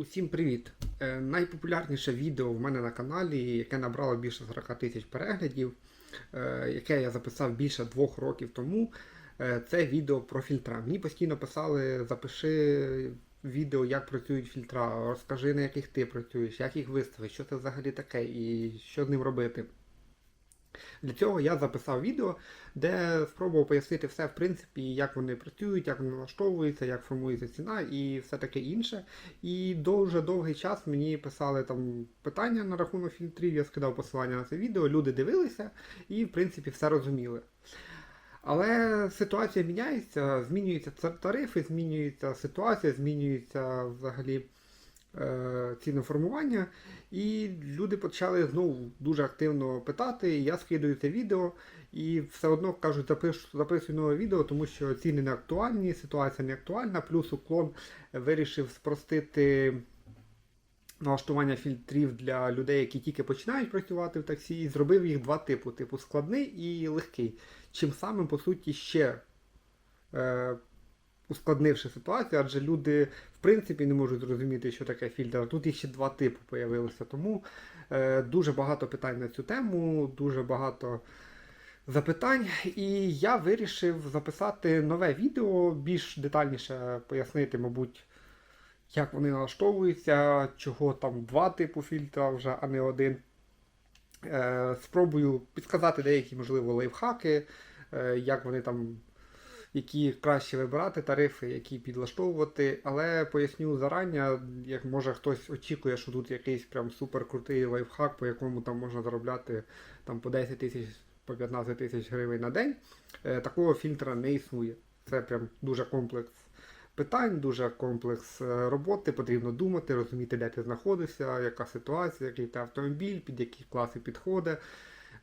Усім привіт! Е, найпопулярніше відео в мене на каналі, яке набрало більше 40 тисяч переглядів, е, яке я записав більше двох років тому. е, це відео про фільтра. Мені постійно писали, запиши відео, як працюють фільтра, розкажи на яких ти працюєш, як їх виставиш, що це взагалі таке і що з ним робити. Для цього я записав відео, де спробував пояснити все, в принципі, як вони працюють, як вони налаштовуються, як формується ціна і все таке інше. І дуже довгий час мені писали там питання на рахунок фільтрів, я скидав посилання на це відео, люди дивилися і, в принципі, все розуміли. Але ситуація міняється, змінюються тарифи, змінюється ситуація, змінюється взагалі ціноформування, і люди почали знову дуже активно питати. Я скидаю це відео, і все одно кажуть, запиш, записуй нове відео, тому що ціни не актуальні, ситуація не актуальна. Плюс уклон вирішив спростити налаштування фільтрів для людей, які тільки починають працювати в таксі, і зробив їх два типу: типу складний і легкий. Чим самим, по суті, ще е, ускладнивши ситуацію, адже люди в принципі не можуть зрозуміти, що таке фільтр. Тут їх ще два типи появилися. Тому е, дуже багато питань на цю тему, дуже багато запитань. І я вирішив записати нове відео, більш детальніше пояснити, мабуть, як вони налаштовуються, чого там два типу фільтра вже, а не один. Е, спробую підказати деякі, можливо, лайфхаки, е, як вони там, які краще вибирати тарифи, які підлаштовувати. Але поясню зарані, як може хтось очікує, що тут якийсь прям суперкрутий лайфхак, по якому там можна заробляти там, по 10 тисяч, по 15 тисяч гривень на день. Е, такого фільтра не існує. Це прям дуже комплекс питань, дуже комплекс е, роботи. Потрібно думати, розуміти, де ти знаходишся, яка ситуація, який ти автомобіль, під які класи підходить,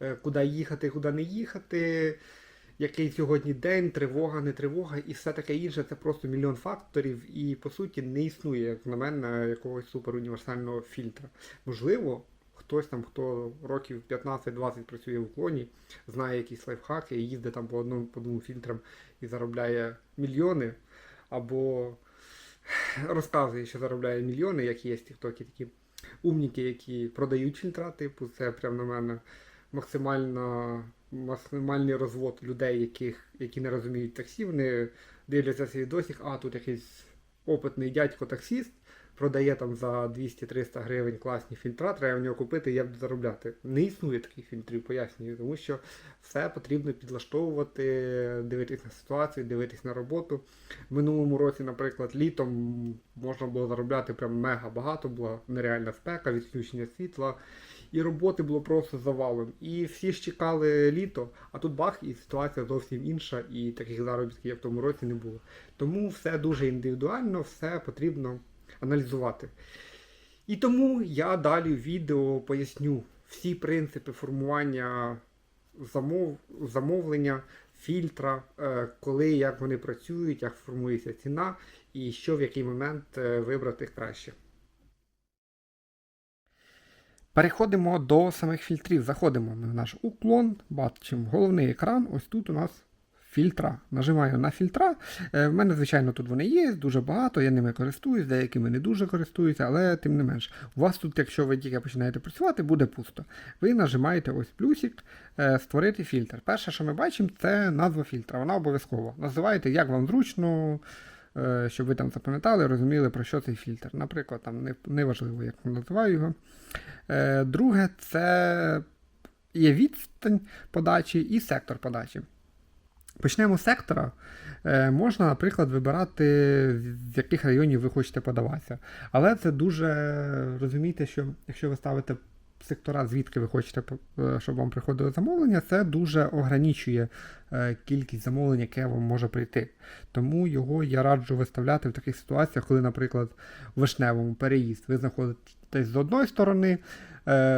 е, куди їхати, куди не їхати, який сьогодні день, тривога, не тривога і все таке інше. Це просто мільйон факторів, і по суті не існує, як на мене, якогось суперуніверсального фільтра. Можливо. Хтось там, хто років 15-20 працює в уклоні, знає якісь лайфхаки і їздить там по одному по двом фільтрам і заробляє мільйони, або розказує, що заробляє мільйони, як є тіктоки такі умніки, які продають фільтра, типу, це прям на мене максимально, максимальний розвод людей, яких, які не розуміють таксі, вони дивляться свій досі, а тут якийсь опитний дядько-таксіст. Продає там за 200-300 гривень класні фільтра, треба в нього купити, я буду заробляти. Не існує таких фільтрів, пояснюю, тому що все потрібно підлаштовувати, дивитись на ситуацію, дивитись на роботу. В минулому році, наприклад, літом можна було заробляти прям мега багато, була нереальна спека, відключення світла, і роботи було просто завалом. І всі ж чекали літо, а тут бах, і ситуація зовсім інша, і таких заробітків, як в тому році, не було. Тому все дуже індивідуально, все потрібно аналізувати. І тому я далі в відео поясню всі принципи формування замов, замовлення, фільтра, е, коли як вони працюють, як формується ціна і що в який момент е, вибрати краще. Переходимо до самих фільтрів. Заходимо на наш уклон, бачимо головний екран. Ось тут у нас фільтра. Нажимаю на фільтра. Е, В мене, звичайно, тут вони є, дуже багато, я ними користуюсь, деякими не дуже користуюся, але тим не менш. У вас тут, якщо ви тільки починаєте працювати, буде пусто. Ви нажимаєте ось плюсик, е, створити фільтр. Перше, що ми бачимо, це назва фільтра. Вона обов'язкова. Називаєте, як вам зручно. е, Щоб ви там запам'ятали, розуміли, про що цей фільтр. Наприклад, там не- неважливо, як називаю його. Друге, це є відстань подачі і сектор подачі. Почнемо з сектора. Е, Можна, наприклад, вибирати, з яких районів ви хочете подаватися. Але це дуже розумійте, що якщо ви ставите сектора, звідки ви хочете, е, щоб вам приходило замовлення, це дуже ограничує е, кількість замовлень, яке вам може прийти. Тому його я раджу виставляти в таких ситуаціях, коли, наприклад, в вишневому переїзд ви знаходитесь з одної сторони,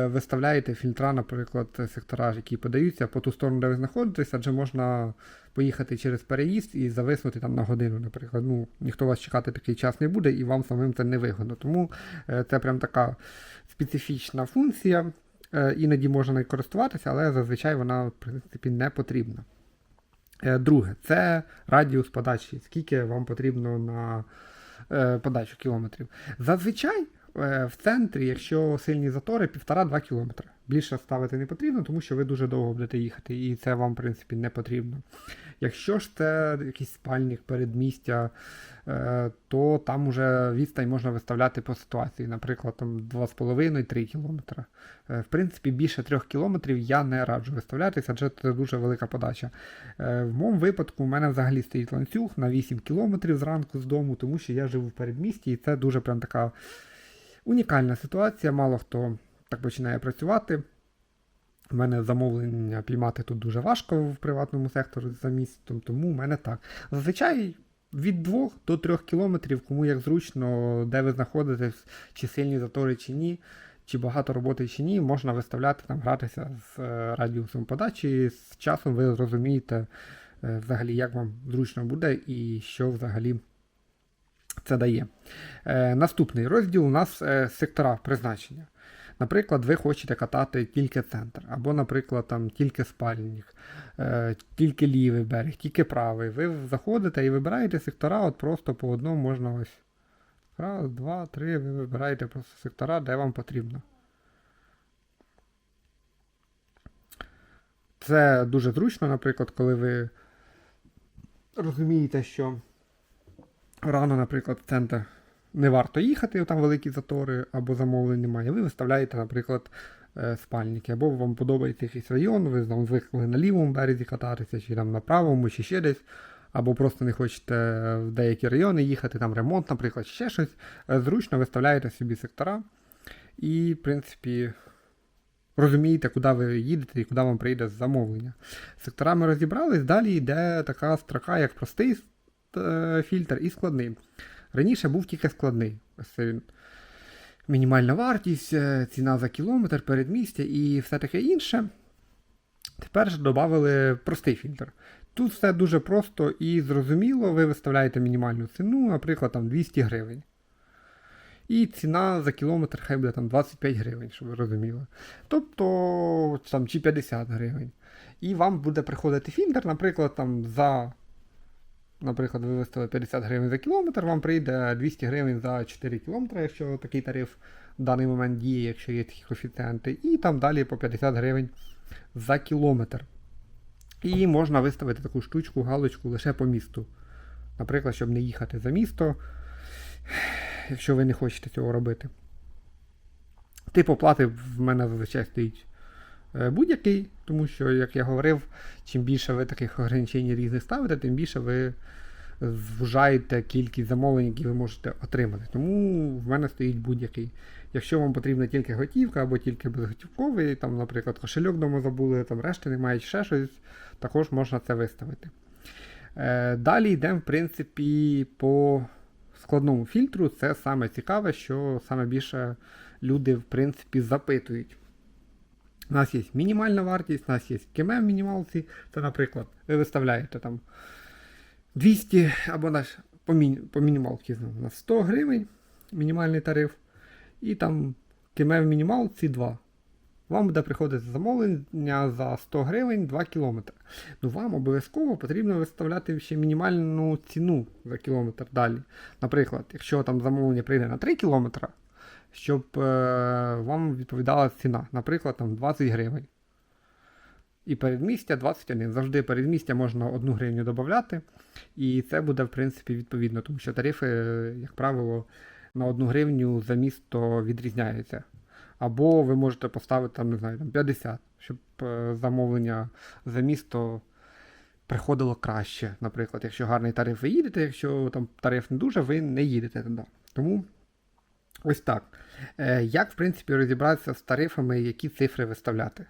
виставляєте фільтра, наприклад, сектора, які подаються по ту сторону, де ви знаходитесь, адже можна поїхати через переїзд і зависнути там на годину, наприклад. Ну, ніхто вас чекати такий час не буде, і вам самим це не вигодно. Тому е, це прям така специфічна функція. Е, Іноді можна нею користуватися, але зазвичай вона в принципі не потрібна. Е, Друге, це радіус подачі. Скільки вам потрібно на е, подачу кілометрів. Зазвичай е, в центрі, якщо сильні затори, 1,5-2 кілометри. Більше ставити не потрібно, тому що ви дуже довго будете їхати, і це вам, в принципі, не потрібно. Якщо ж це якийсь спальник, передмістя, е, то там уже відстань можна виставляти по ситуації, наприклад, там 2,5-3 кілометри. Е, В принципі, більше 3 кілометрів я не раджу виставлятися, адже це дуже велика подача. Е, В моєму випадку у мене взагалі стоїть ланцюг на 8 кілометрів зранку з дому, тому що я живу в передмісті, і це дуже прям така унікальна ситуація. Мало хто так починає працювати. У мене замовлення піймати тут дуже важко в приватному секторі за містом, тому в мене так. Зазвичай від 2 до 3 кілометрів, кому як зручно, де ви знаходитесь, чи сильні затори, чи ні, чи багато роботи, чи ні, можна виставляти там, гратися з е, радіусом подачі. З часом ви зрозумієте е, взагалі, як вам зручно буде і що взагалі це дає. Е, наступний розділ у нас е, сектора призначення. Наприклад, ви хочете катати тільки центр, або, наприклад, там тільки спальник, е, тільки лівий берег, тільки правий. Ви заходите і вибираєте сектора, от просто по одному можна ось. Раз, два, три, ви вибираєте просто сектора, де вам потрібно. Це дуже зручно, наприклад, коли ви розумієте, що рано, наприклад, в центр не варто їхати, там великі затори або замовлень немає. Ви виставляєте, наприклад, е, спальники, або вам подобається якийсь район, ви там звикли на лівому березі кататися, чи там на правому, чи ще десь. Або просто не хочете в деякі райони їхати, там ремонт, наприклад, ще щось. Е, Зручно виставляєте собі сектора і, в принципі, розумієте, куди ви їдете і куди вам прийде замовлення. З секторами розібрались, далі йде така строка, як простий фільтр і складний. Раніше був тільки складний. Це він. Мінімальна вартість, е, ціна за кілометр, передмістя і все таке інше. Тепер ж додали простий фільтр. Тут все дуже просто і зрозуміло, ви виставляєте мінімальну ціну, наприклад, там 200 гривень. І ціна за кілометр хай буде там 25 гривень, щоб ви розуміли. Тобто там, чи 50 гривень. І вам буде приходити фільтр, наприклад, там за. Наприклад, ви виставили 50 гривень за кілометр, вам прийде 200 гривень за 4 кілометри, якщо такий тариф в даний момент діє, якщо є такі коефіцієнти, і там далі по 50 гривень за кілометр. І можна виставити таку штучку, галочку лише по місту. Наприклад, щоб не їхати за місто, якщо ви не хочете цього робити. Тип оплати в мене зазвичай стоїть будь-який, тому що, як я говорив, чим більше ви таких ограничень різних ставите, тим більше ви звужаєте кількість замовлень, які ви можете отримати. Тому в мене стоїть будь-який. Якщо вам потрібна тільки готівка або тільки безготівковий, там, наприклад, кошельок вдома забули, там решти немає, ще щось, також можна це виставити. Е, Далі йдемо, в принципі, по складному фільтру. Це саме цікаве, що саме більше люди, в принципі, запитують. У нас є мінімальна вартість, у нас є КМ в мінімалці. Це, наприклад, ви виставляєте там 200 або наш по, міні, по мінімалці ну, на 100 гривень мінімальний тариф. І там КМ в мінімалці 2. Вам буде приходити замовлення за 100 гривень 2 км. Ну вам обов'язково потрібно виставляти ще мінімальну ціну за кілометр далі. Наприклад, якщо там замовлення прийде на 3 км, щоб е, вам відповідала ціна, наприклад, там 20 гривень. І передмістя 21. Завжди передмістя можна 1 гривню додати. І це буде, в принципі, відповідно, тому що тарифи, як правило, на 1 гривню за місто відрізняються. Або ви можете поставити там, не знаю, там 50, щоб е, замовлення за місто приходило краще. Наприклад, якщо гарний тариф, ви їдете, якщо там тариф не дуже, ви не їдете туди. Тому ось так. Е, Як, в принципі, розібратися з тарифами, які цифри виставляти?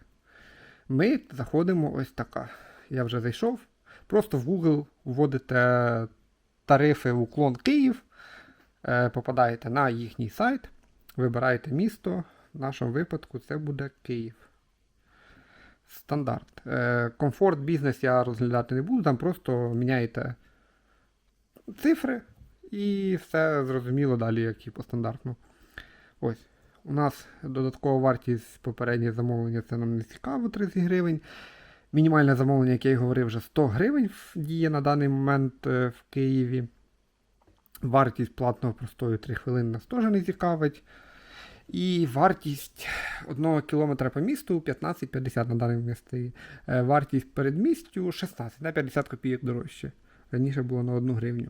Ми заходимо ось така. Я вже зайшов. Просто в Google вводите тарифи уклон Київ, е, попадаєте на їхній сайт, вибираєте місто. В нашому випадку це буде Київ. Стандарт. Е, Комфорт бізнес я розглядати не буду, там просто міняєте цифри і все зрозуміло далі, як і по стандартну. Ось. У нас додаткова вартість попереднє замовлення, це нам не цікаво, 30 гривень. Мінімальне замовлення, яке я говорив, вже 100 гривень діє на даний момент е, в Києві. Вартість платного простою 3 хвилини нас теж не цікавить. І вартість 1 км по місту 15,50 на даному місці. Е, Вартість передмістю 16, на 50 копійок дорожче. Раніше було на 1 гривню.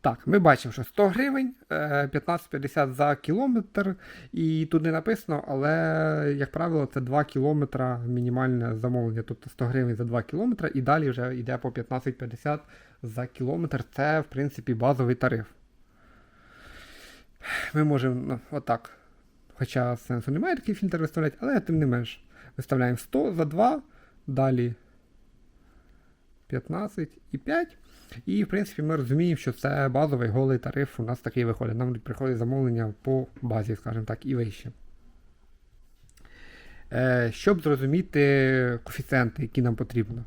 Так, ми бачимо, що 100 гривень, е, 15,50 за кілометр, і тут не написано, але, як правило, це 2 кілометра мінімальне замовлення, тобто 100 гривень за 2 кілометри, і далі вже йде по 15,50 за кілометр. Це, в принципі, базовий тариф. Ми можемо ну, отак. Хоча сенсу немає такий фільтр виставляти, але тим не менш. Виставляємо 100 за 2, далі 15 і в принципі, ми розуміємо, що це базовий голий тариф у нас такий виходить. Нам приходить замовлення по базі, скажімо так, і вище. Е, щоб зрозуміти коефіцієнти, які нам потрібно.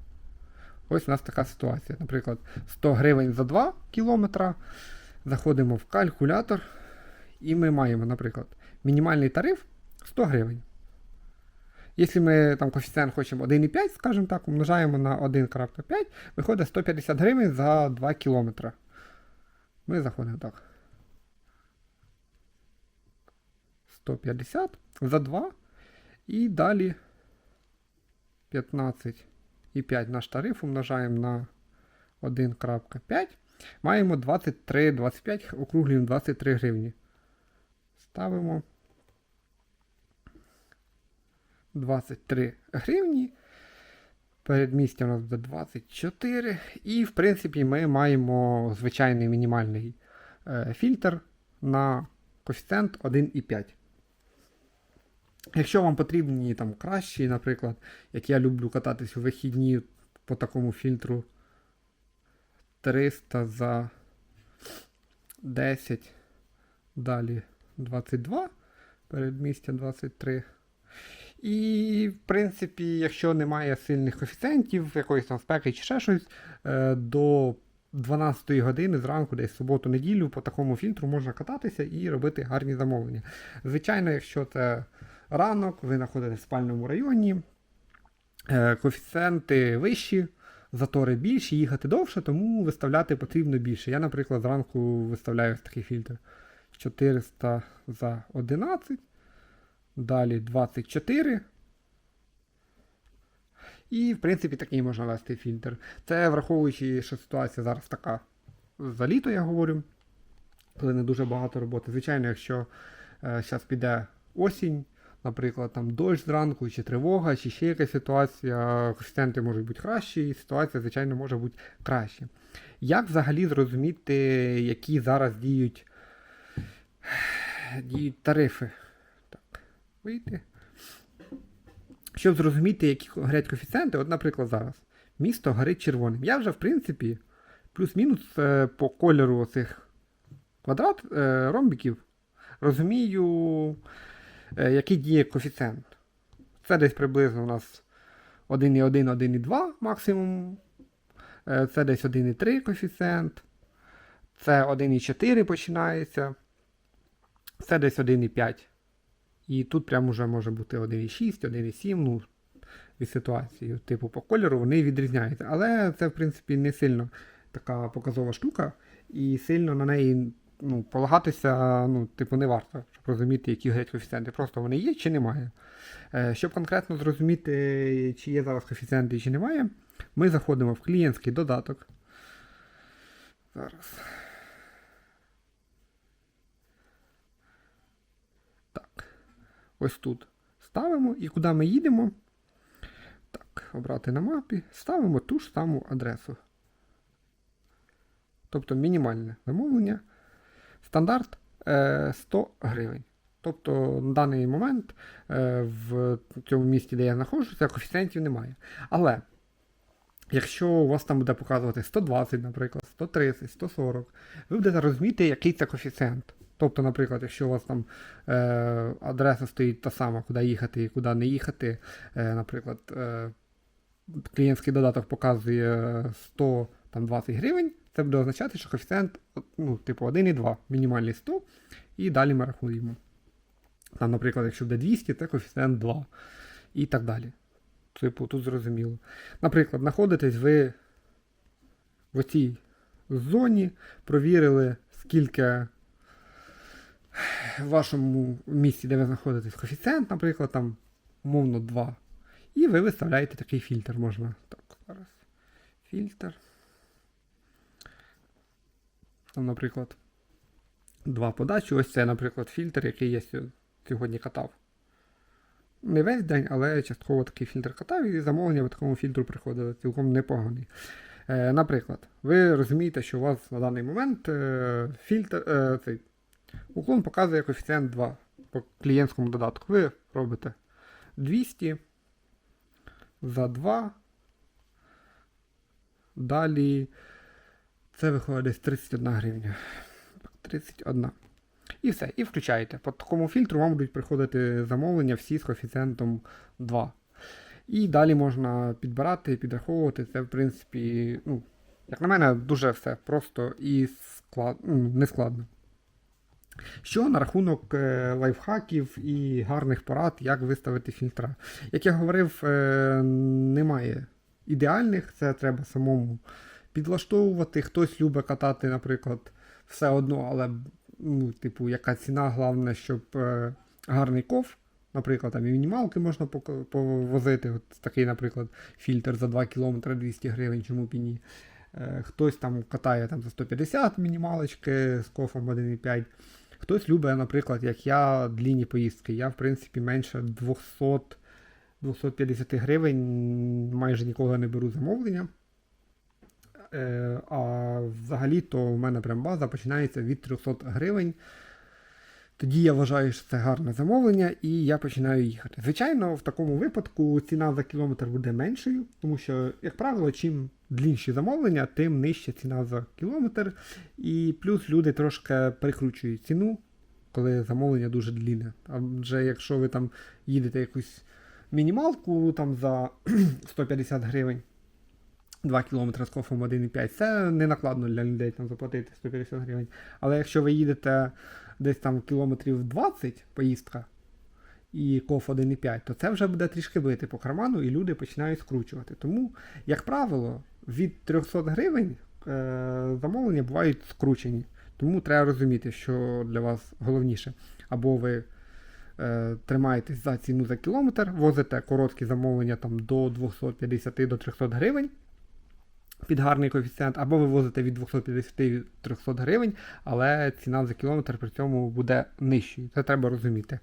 Ось у нас така ситуація. Наприклад, 100 гривень за 2 кілометра. Заходимо в калькулятор, і ми маємо, наприклад, мінімальний тариф 100 гривень. Якщо ми там коефіцієнт хочемо 1,5, скажімо так, умножаємо на 1,5, виходить 150 гривень за 2 кілометри. Ми заходимо так. 150 за 2. І далі 15,5 наш тариф умножаємо на 1,5. Маємо 23,25, округлюємо 23 гривні. Ставимо 23 гривні. Передмістя у нас буде 24. І, в принципі, ми маємо звичайний мінімальний е, фільтр на коефіцієнт 1,5. Якщо вам потрібні там кращі, наприклад, як я люблю кататись у вихідні по такому фільтру 300 за 10, далі 22, передмістя 23. І, в принципі, якщо немає сильних коефіцієнтів, якоїсь там спеки чи ще щось, е, до 12 години зранку, десь суботу-неділю, по такому фільтру можна кататися і робити гарні замовлення. Звичайно, якщо це ранок, ви знаходитесь в спальному районі, е, коефіцієнти вищі, затори більші, їхати довше, тому виставляти потрібно більше. Я, наприклад, зранку виставляю такий фільтр 400 за 11. Далі 24. І, в принципі, такий можна вести фільтр. Це враховуючи, що ситуація зараз така за літо, я говорю, коли не дуже багато роботи. Звичайно, якщо е, зараз піде осінь, наприклад, там дощ зранку, чи тривога, чи ще якась ситуація, коефіцієнти можуть бути кращі, і ситуація, звичайно, може бути краще. Як взагалі зрозуміти, які зараз діють, діють тарифи? Вийти. Щоб зрозуміти, які горять коефіцієнти, от, наприклад, зараз місто горить червоним. Я вже, в принципі, плюс-мінус е, по кольору цих квадрат е, ромбіків розумію, е, який діє коефіцієнт. Це десь приблизно у нас 1,1, 1,2 максимум. Це десь 1,3 коефіцієнт. Це 1,4 починається. Це десь 1,5. І тут прямо вже може бути 1,6, 1,7, ну, від ситуації. Типу, по кольору вони відрізняються. Але це, в принципі, не сильно така показова штука, і сильно на неї ну, полагатися, ну, типу, не варто, щоб розуміти, які геть коефіцієнти. Просто вони є чи немає. Е, щоб конкретно зрозуміти, чи є зараз коефіцієнти, чи немає, ми заходимо в клієнтський додаток. Зараз. Ось тут ставимо і куди ми їдемо. Так, обрати на мапі, ставимо ту ж саму адресу. Тобто мінімальне замовлення. Стандарт е, 100 гривень. Тобто на даний момент е, в цьому місті, де я знаходжуся, коефіцієнтів немає. Але якщо у вас там буде показувати 120, наприклад, 130, 140, ви будете розуміти, який це коефіцієнт. Тобто, наприклад, якщо у вас там е, адреса стоїть та сама, куди їхати і куди не їхати, е, наприклад, е, клієнтський додаток показує 120 гривень, це буде означати, що коефіцієнт ну, типу 1,2, мінімальний 100, і далі ми рахуємо. Там, Наприклад, якщо буде 200, це коефіцієнт 2 і так далі. Типу, тут зрозуміло. Наприклад, знаходитесь ви в оцій зоні, провірили, скільки в вашому місці, де ви знаходитесь, коефіцієнт, наприклад, там, умовно 2. І ви виставляєте такий фільтр. Можна. Так, зараз. Фільтр. Там, наприклад, два подачі. Ось це, наприклад, фільтр, який я сьогодні катав. Не весь день, але частково такий фільтр катав, і замовлення по такому фільтру приходило цілком непоганий. Е, наприклад, ви розумієте, що у вас на даний момент е, фільтр, е, цей, уклон показує коефіцієнт 2 по клієнтському додатку. Ви робите 200 за 2. Далі це виходить десь 31 гривня. 31. І все. І включаєте. По такому фільтру вам будуть приходити замовлення всі з коефіцієнтом 2. І далі можна підбирати, підраховувати. Це, в принципі, ну, як на мене, дуже все просто і склад... ну, нескладно. Що на рахунок е, лайфхаків і гарних порад, як виставити фільтра. Як я говорив, е, немає ідеальних, це треба самому підлаштовувати. Хтось любить катати, наприклад, все одно, але ну, типу, яка ціна, головне, щоб е, гарний ков. Наприклад, там і мінімалки можна повозити. От такий, наприклад, фільтр за 2 км 200 гривень, чому б і ні. Хтось там катає там, за 150 мінімалочки з кофом 1,5. Хтось любить, наприклад, як я, длінні поїздки. Я, в принципі, менше 200 250 гривень майже ніколи не беру замовлення. Е, а взагалі-то в мене прям база починається від 300 гривень. Тоді я вважаю, що це гарне замовлення, і я починаю їхати. Звичайно, в такому випадку ціна за кілометр буде меншою, тому що, як правило, чим длінші замовлення, тим нижча ціна за кілометр. І плюс люди трошки прикручують ціну, коли замовлення дуже длінне. Адже якщо ви там їдете якусь мінімалку там за 150 гривень, 2 км з кофом 1,5, це не накладно для людей там заплатити 150 гривень. Але якщо ви їдете десь там кілометрів 20 поїздка і коф 1,5, то це вже буде трішки бити по карману, і люди починають скручувати. Тому, як правило, від 300 гривень е, замовлення бувають скручені. Тому треба розуміти, що для вас головніше. Або ви е, тримаєтесь за ціну за кілометр, возите короткі замовлення там до 250 до 300 гривень під гарний коефіцієнт, або ви возите від 250 до 300 гривень, але ціна за кілометр при цьому буде нижчою. Це треба розуміти.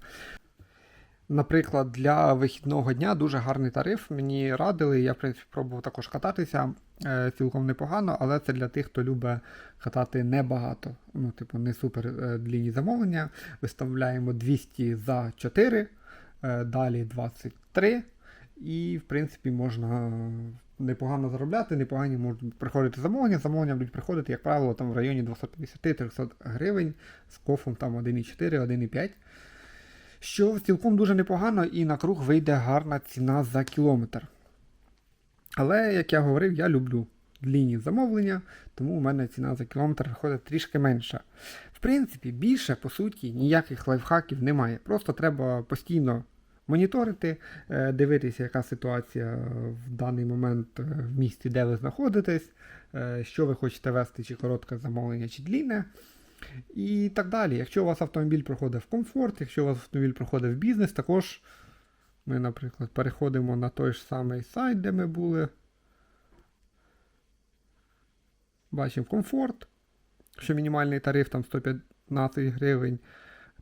Наприклад, для вихідного дня дуже гарний тариф. Мені радили, я в принципі пробував також кататися е, цілком непогано, але це для тих, хто любить катати небагато. Ну, типу, не супер е, длінні замовлення. Виставляємо 200 за 4, е, далі 23. І, в принципі, можна непогано заробляти, непогані можуть приходити замовлення. Замовлення будуть приходити, як правило, там в районі 250-300 гривень з кофом там 1,4, 1,5. Що цілком дуже непогано і на круг вийде гарна ціна за кілометр. Але, як я говорив, я люблю длінні замовлення, тому у мене ціна за кілометр виходить трішки менша. В принципі, більше, по суті, ніяких лайфхаків немає. Просто треба постійно моніторити, е, дивитися, яка ситуація в даний момент е, в місті, де ви знаходитесь, е, що ви хочете вести, чи коротке замовлення, чи длінне. І так далі. Якщо у вас автомобіль проходить в комфорт, якщо у вас автомобіль проходить в бізнес, також ми, наприклад, переходимо на той ж самий сайт, де ми були. Бачимо комфорт, що мінімальний тариф там 115 гривень,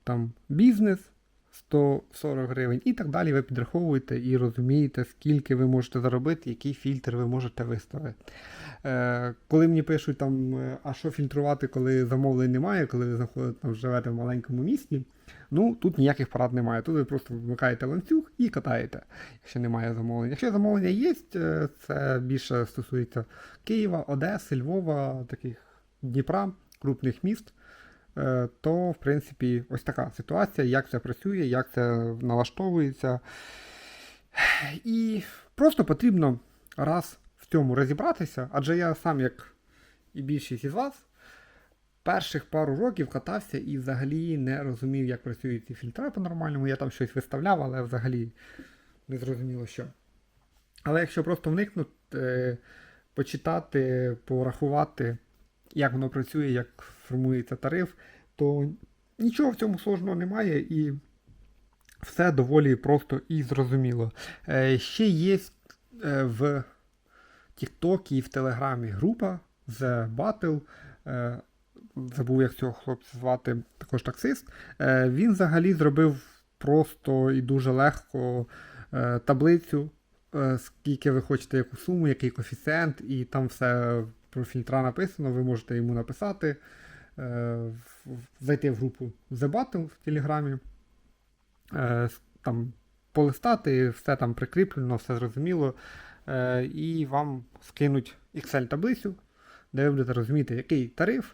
там бізнес 140 гривень і так далі. Ви підраховуєте і розумієте, скільки ви можете заробити, який фільтр ви можете виставити. Е, коли мені пишуть, там, е, а що фільтрувати, коли замовлень немає, коли ви знаходите, там, живете в маленькому місті, ну тут ніяких порад немає. Тут ви просто вмикаєте ланцюг і катаєте, якщо немає замовлень. Якщо замовлення є, е, це більше стосується Києва, Одеси, Львова, таких Дніпра, крупних міст. Е, То, в принципі, ось така ситуація, як це працює, як це налаштовується. І просто потрібно раз в цьому розібратися, адже я сам, як і більшість із вас, перших пару років катався і взагалі не розумів, як працюють ці фільтри по-нормальному. Я там щось виставляв, але взагалі не зрозуміло що. Але якщо просто вникнути, почитати, порахувати, як воно працює, як формується тариф, то нічого в цьому сложного немає і все доволі просто і зрозуміло. Е, ще є е, в TikTok і в Телеграмі група The Battle. Е, забув, як цього хлопця звати, також таксист. Він взагалі зробив просто і дуже легко таблицю, скільки ви хочете яку суму, який коефіцієнт, і там все про фільтра написано, ви можете йому написати, е, зайти в групу The Battle в Телеграмі, е, там полистати, все там прикріплено, все зрозуміло, е, і вам скинуть Excel-таблицю, де ви будете розуміти, який тариф,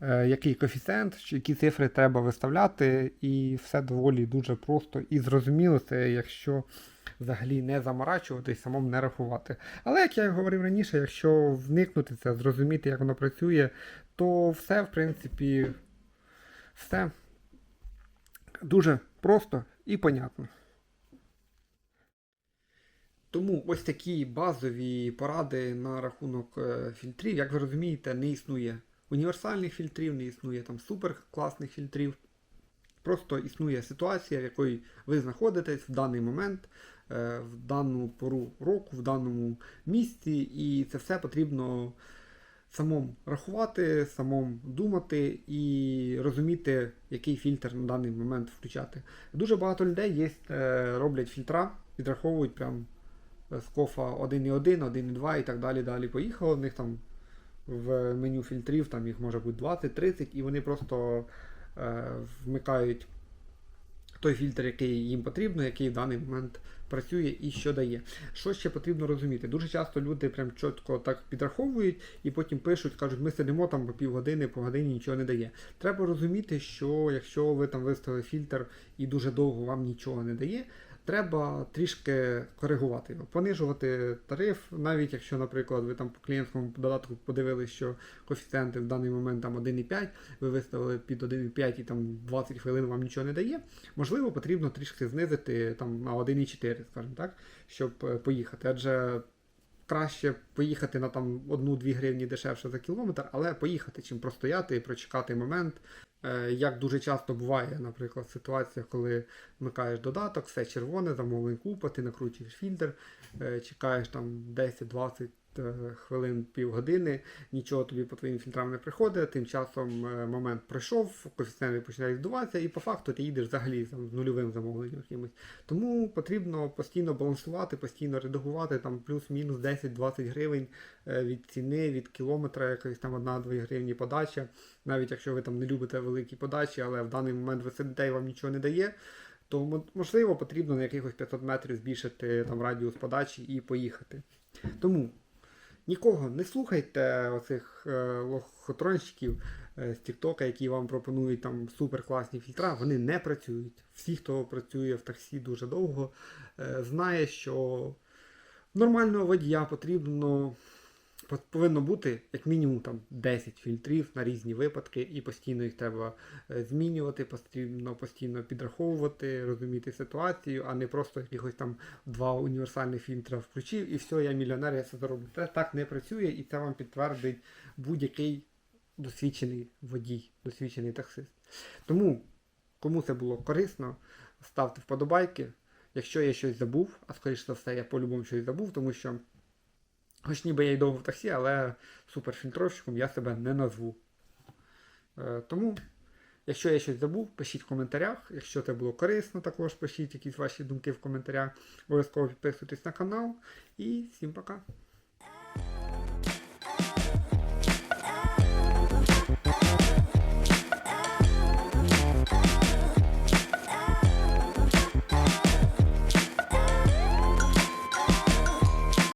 який коефіцієнт, які цифри треба виставляти, і все доволі дуже просто і зрозуміло, це якщо взагалі не заморачуватись, самому не рахувати. Але як я говорив раніше, якщо вникнути це, зрозуміти, як воно працює, то все, в принципі, все дуже просто і понятно. Тому ось такі базові поради на рахунок е, фільтрів. Як ви розумієте, не існує універсальних фільтрів, не існує там суперкласних фільтрів. Просто існує ситуація, в якій ви знаходитесь в даний момент, е, в дану пору року, в даному місці, і це все потрібно самому рахувати, самому думати і розуміти, який фільтр на даний момент включати. Дуже багато людей є, е, роблять фільтра, підраховують прям е, з кофа 1.1, 1.2 і так далі. Далі поїхало. У них там в меню фільтрів там їх може бути 20-30, і вони просто е, вмикають той фільтр, який їм потрібно, який в даний момент працює і що дає. Що ще потрібно розуміти? Дуже часто люди прям чітко так підраховують і потім пишуть, кажуть, ми сидимо там по півгодини, по годині нічого не дає. Треба розуміти, що якщо ви там виставили фільтр і дуже довго вам нічого не дає, треба трішки коригувати його, понижувати тариф, навіть якщо, наприклад, ви там по клієнтському додатку подивилися, що коефіцієнти в даний момент там 1,5, ви виставили під 1,5 і там 20 хвилин вам нічого не дає. Можливо, потрібно трішки знизити там на 1,4, скажімо так, щоб е, поїхати. Адже краще поїхати на там 1-2 гривні дешевше за кілометр, але поїхати, чим простояти і прочекати момент. Е, Як дуже часто буває, наприклад, ситуація, коли вмикаєш додаток, все червоне, замовлень купа, ти накручуєш фільтр, е, чекаєш там 10-20 е, хвилин, півгодини, нічого тобі по твоїм фільтрам не приходить, тим часом е, момент пройшов, коефіцієнти починають здуватися, і по факту ти їдеш взагалі там, з нульовим замовленням якимось. Тому потрібно постійно балансувати, постійно редагувати там плюс-мінус 10-20 гривень е, від ціни, від кілометра, якась там 1-2 гривні подача. Навіть якщо ви там не любите великі подачі, але в даний момент ви сидите і вам нічого не дає. То можливо потрібно на якихось 500 метрів збільшити там радіус подачі і поїхати. Тому нікого не слухайте оцих е, лохотронщиків е, з Тіктока, які вам пропонують там суперкласні фільтра. Вони не працюють. Всі, хто працює в таксі дуже довго, е, знає, що нормального водія потрібно по- повинно бути як мінімум там 10 фільтрів на різні випадки, і постійно їх треба е, змінювати, потрібно постійно підраховувати, розуміти ситуацію, а не просто якихось там два універсальних фільтра включив, і все, я мільйонер, я це зроблю. Це так не працює, і це вам підтвердить будь-який досвідчений водій, досвідчений таксист. Тому, кому це було корисно, ставте вподобайки. Якщо я щось забув, а скоріш за все, я по-любому щось забув, тому що, хоч ніби я й довго в таксі, але суперфільтровщиком я себе не назву. Е, тому, якщо я щось забув, пишіть в коментарях. Якщо це було корисно, також пишіть якісь ваші думки в коментарях. Обов'язково підписуйтесь на канал. І всім пока!